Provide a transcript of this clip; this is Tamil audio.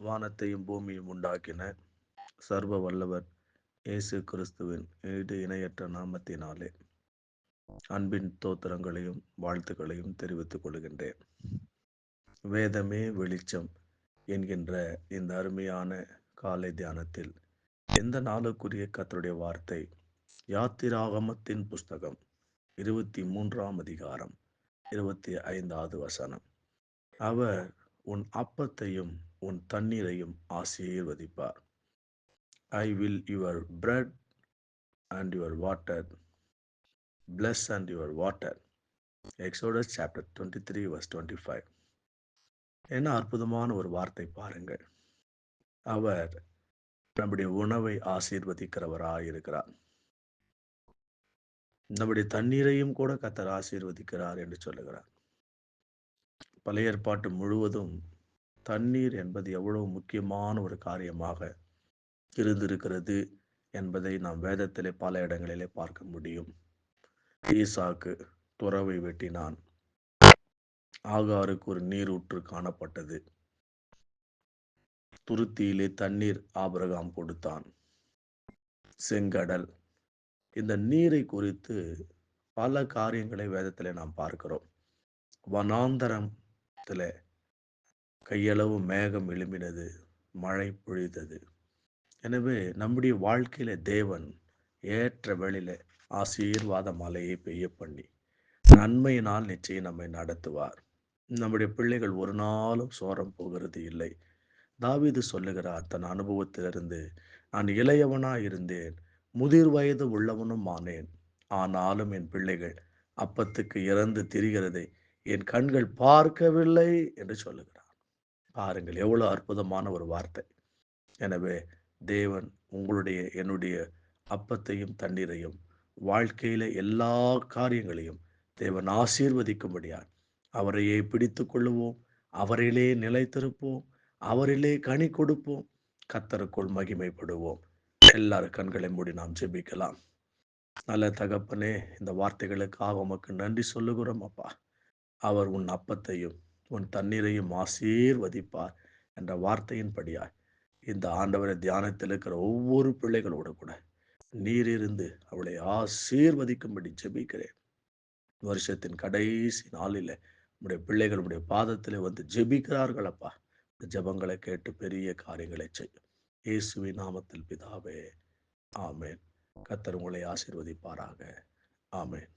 வானத்தையும் பூமியும் உண்டாக்கின சர்வ வல்லவர் இயேசு கிறிஸ்துவின் ஈடு இணையற்ற நாமத்தினாலே அன்பின் தோத்திரங்களையும் வாழ்த்துக்களையும் தெரிவித்துக் கொள்கின்றேன். வேதமே வெளிச்சம் என்கின்ற இந்த அருமையான காலை தியானத்தில் எந்த நாளுக்குரிய கத்தருடைய வார்த்தை? யாத்திராகமத்தின் புஸ்தகம் இருபத்தி மூன்றாம் அதிகாரம் இருபத்தி ஐந்தாவது வசனம். அவர் உன் அப்பத்தையும் உன் தண்ணீரையும் ஆசீர்வதிப்பார். I will your bread and your water bless and your water Exodus chapter twenty three verse twenty five என்ன அற்புதமான ஒரு வார்த்தை பாருங்கள். அவர் நம்முடைய உணவை ஆசீர்வதிக்கிறவராக இருக்கிறார். நம்முடைய தண்ணீரையும் கூட கத்தர் ஆசீர்வதிக்கிறார் என்று சொல்லுகிறார். பழைய ஏற்பாட்டு முழுவதும் தண்ணீர் என்பது எவ்வளவு முக்கியமான ஒரு காரியமாக இருந்திருக்கிறது என்பதை நாம் வேதத்திலே பல இடங்களிலே பார்க்க முடியும். ஈசாக்கு துறவை வெட்டினான். ஆகாருக்கு ஒரு நீரூற்று காணப்பட்டது. துருத்தியிலே தண்ணீர் ஆபரகாம் கொடுத்தான். செங்கடல். இந்த நீரை குறித்து பல காரியங்களை வேதத்திலே நாம் பார்க்கிறோம். வனாந்தரம் நேரத்தில் கையளவு மேகம் எழும்பினது மழை பொழிந்தது. எனவே நம்முடைய வாழ்க்கையில தேவன் ஏற்ற வெளியில ஆசீர்வாத மலையை பெய்ய பண்ணி நன்மையினால் நிச்சயம் நம்மை நடத்துவார். நம்முடைய பிள்ளைகள் ஒரு நாளும் சோரம் போகிறது இல்லை. தாவிது சொல்லுகிறார் தன் அனுபவத்திலிருந்து நான் இளையவனா இருந்தேன் முதிர் வயது உள்ளவனும் ஆனேன். ஆனாலும் என் பிள்ளைகள் அப்பத்துக்கு இறந்து திரிகிறதை என் கண்கள் பார்க்கவில்லை என்று சொல்லுகிறார். பாருங்கள் எவ்வளவு அற்புதமான ஒரு வார்த்தை. எனவே தேவன் உங்களுடைய என்னுடைய அப்பத்தையும் தண்ணீரையும் வாழ்க்கையில எல்லா காரியங்களையும் தேவன் ஆசீர்வதிக்கும்படியார் அவரையே பிடித்து கொள்ளுவோம். அவரிலே நிலைத்திருப்போம். அவரிலே கனி கொடுப்போம். கத்தருக்குள் மகிமைப்படுவோம். எல்லாரும் கண்களை மூடி நாம் ஜெபிக்கலாம். நல்ல தகப்பனே இந்த வார்த்தைகளுக்காக உமக்கு நன்றி சொல்லுகிறோம் அப்பா. அவர் உன் அப்பத்தையும் உன் தண்ணீரையும் ஆசீர்வதிப்பார் என்ற வார்த்தையின்படியாய். இந்த ஆண்டவரை தியானத்தில் இருக்கிற ஒவ்வொரு பிள்ளைகளோடு கூட நீர் இருந்து அவளை ஆசீர்வதிக்கும்படி ஜெபிக்கிறேன். வருஷத்தின் கடைசி நாளில் உடைய பிள்ளைகள் உடைய பாதத்தில் வந்து ஜெபிக்கிறார்களப்பா. இந்த ஜபங்களை கேட்டு பெரிய காரியங்களை செய்யும். இயேசுவி நாமத்தில் பிதாவே ஆமேன். கத்தர் உங்களை ஆசீர்வதிப்பாராக. ஆமேன்.